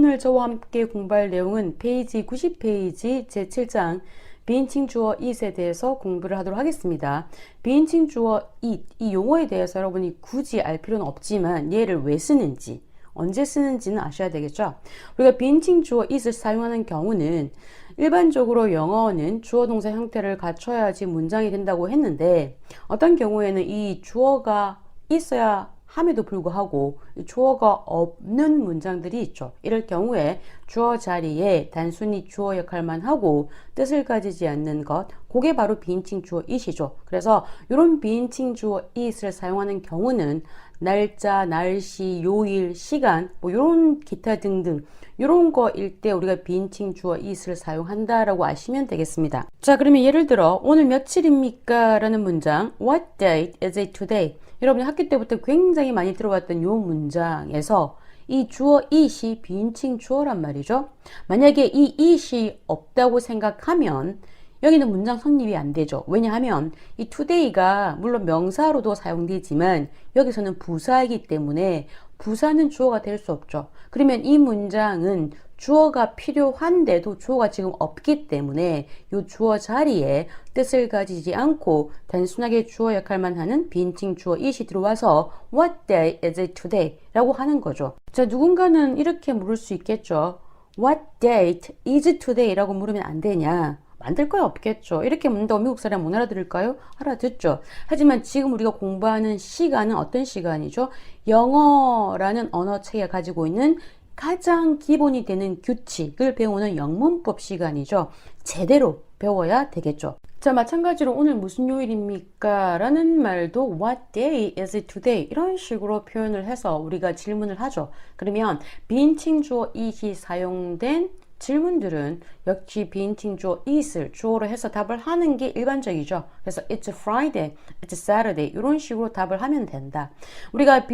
저와 함께 공부할 내용은 페이지 90페이지 제7장 비인칭 주어 it에 대해서 공부를 하도록 하겠습니다. 비인칭 주어 it 이 용어에 대해서 여러분이 굳이 알 필요는 없지만 얘를 왜 쓰는지 언제 쓰는지는 아셔야 되겠죠. 우리가 비인칭 주어 it을 사용하는 경우는 일반적으로 영어는 주어 동사 형태를 갖춰야지 문장이 된다고 했는데 어떤 경우에는 이 주어가 있어야 함에도 불구하고 주어가 없는 문장들이 있죠. 이럴 경우에 주어 자리에 단순히 주어 역할만 하고 뜻을 가지지 않는 것, 그게 바로 비인칭 주어 it이죠. 그래서 이런 비인칭 주어 it을 사용하는 경우는 날짜, 날씨, 요일, 시간, 뭐 이런 기타 등등 이런 거일 때 우리가 비인칭 주어 it을 사용한다라고 아시면 되겠습니다. 자, 그러면 예를 들어 오늘 며칠입니까? 라는 문장 What date is it today? 여러분이 학교 때부터 굉장히 많이 들어봤던 요 문장에서 이 주어 it이 비인칭 주어란 말이죠. 만약에 이 it이 없다고 생각하면 여기는 문장 성립이 안 되죠. 왜냐하면 이 today가 물론 명사로도 사용되지만 여기서는 부사이기 때문에 부사는 주어가 될 수 없죠. 그러면 이 문장은 주어가 필요한데도 주어가 지금 없기 때문에 이 주어 자리에 뜻을 가지지 않고 단순하게 주어 역할만 하는 빈칭 주어 it이 들어와서 What day is it today? 라고 하는 거죠. 자, 누군가는 이렇게 물을 수 있겠죠. What date is today? 라고 물으면 안 되냐? 만들 거야 없겠죠. 이렇게 묻는다고 미국 사람 못 알아들을까요? 알아듣죠. 하지만 지금 우리가 공부하는 시간은 어떤 시간이죠? 영어라는 언어 체계가 가지고 있는 가장 기본이 되는 규칙을 배우는 영문법 시간이죠. 제대로 배워야 되겠죠. 자, 마찬가지로 오늘 무슨 요일입니까? 라는 말도 What day is it today? 이런 식으로 표현을 해서 우리가 질문을 하죠. 그러면 빈칭 주어 it이 사용된 질문들은 역시 주어 it을 주어로 해서 답을 하는 게 일반적이죠. 그래서 it's Friday, it's Saturday 이런 식으로 답을 하면 된다. 우리가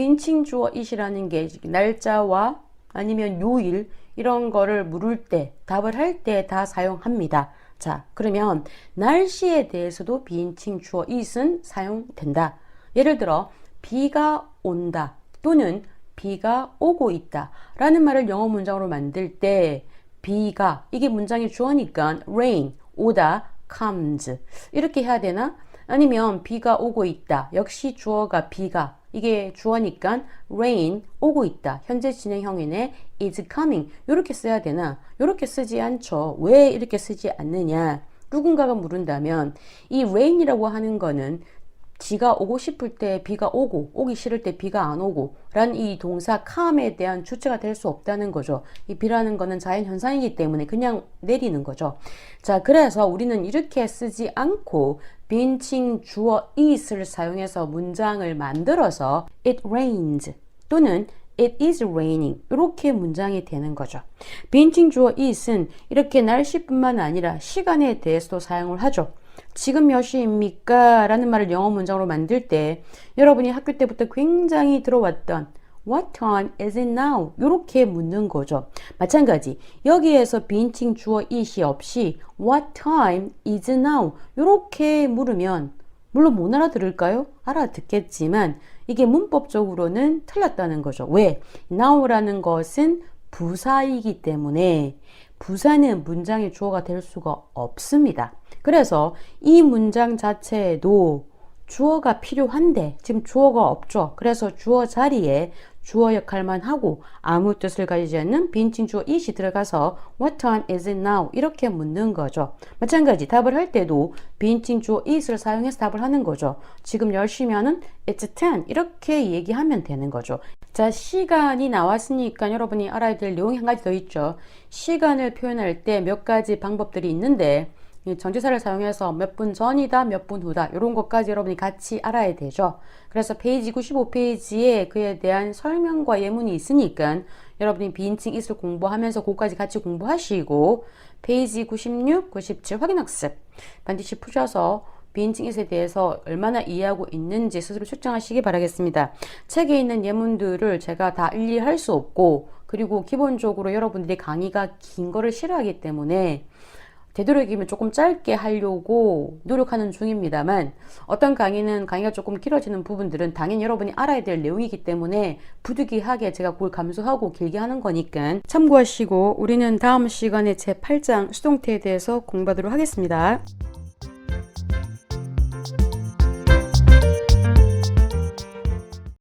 주어 it이라는 게 날짜와 아니면 요일 이런 거를 물을 때 답을 할 때 다 사용합니다. 자, 그러면 날씨에 대해서도 비인칭 주어 it은 사용된다. 예를 들어 비가 온다 또는 비가 오고 있다 라는 말을 영어 문장으로 만들 때 비가 이게 문장의 주어니까 rain 오다 comes 이렇게 해야 되나? 아니면 비가 오고 있다 역시 주어가 비가 이게 주어니까 rain 오고 있다. 현재 진행형이네 is coming. 이렇게 써야 되나? 이렇게 쓰지 않죠. 왜 이렇게 쓰지 않느냐? 누군가가 물은다면 이 rain이라고 하는 거는 지가 오고 싶을 때 비가 오고 오기 싫을 때 비가 안 오고 라는 이 동사 come에 대한 주체가 될 수 없다는 거죠. 이 비라는 거는 자연 현상이기 때문에 그냥 내리는 거죠. 자, 그래서 우리는 이렇게 쓰지 않고 빈칭 주어 it을 사용해서 문장을 만들어서 it rains 또는 It is raining. 이렇게 문장이 되는 거죠. 빈칭 주어 it은 이렇게 날씨뿐만 아니라 시간에 대해서도 사용을 하죠. 지금 몇 시입니까? 라는 말을 영어 문장으로 만들 때 여러분이 학교 때부터 굉장히 들어왔던 What time is it now? 이렇게 묻는 거죠. 마찬가지 여기에서 빈칭 주어 it이 없이 What time is now? 이렇게 물으면 물론 못 알아들을까요? 알아듣겠지만 이게 문법적으로는 틀렸다는 거죠. 왜? now라는 것은 부사이기 때문에 부사는 문장의 주어가 될 수가 없습니다. 그래서 이 문장 자체에도 주어가 필요한데 지금 주어가 없죠. 그래서 주어 자리에 주어 역할만 하고 아무 뜻을 가지지 않는 빈칭 주어 it이 들어가서 What time is it now? 이렇게 묻는 거죠. 마찬가지 답을 할 때도 빈칭 주어 it을 사용해서 답을 하는 거죠. 지금 10시면은 It's 10 이렇게 얘기하면 되는 거죠. 자 시간이 나왔으니까 여러분이 알아야 될 내용이 한 가지 더 있죠. 시간을 표현할 때 몇 가지 방법들이 있는데 전치사를 사용해서 몇 분 전이다, 몇 분 후다 이런 것까지 여러분이 같이 알아야 되죠. 그래서 페이지 95페이지에 그에 대한 설명과 예문이 있으니까 여러분이 비인칭 it을 공부하면서 그까지 같이 공부하시고 페이지 96, 97 확인학습 반드시 푸셔서 비인칭 it에 대해서 얼마나 이해하고 있는지 스스로 측정하시기 바라겠습니다. 책에 있는 예문들을 제가 다 일일이 할 수 없고 그리고 기본적으로 여러분들이 강의가 긴 거를 싫어하기 때문에 되도록이면 조금 짧게 하려고 노력하는 중입니다만 어떤 강의는 강의가 조금 길어지는 부분들은 당연히 여러분이 알아야 될 내용이기 때문에 부득이하게 제가 그걸 감수하고 길게 하는 거니까 참고하시고 우리는 다음 시간에 제 8장 수동태에 대해서 공부하도록 하겠습니다.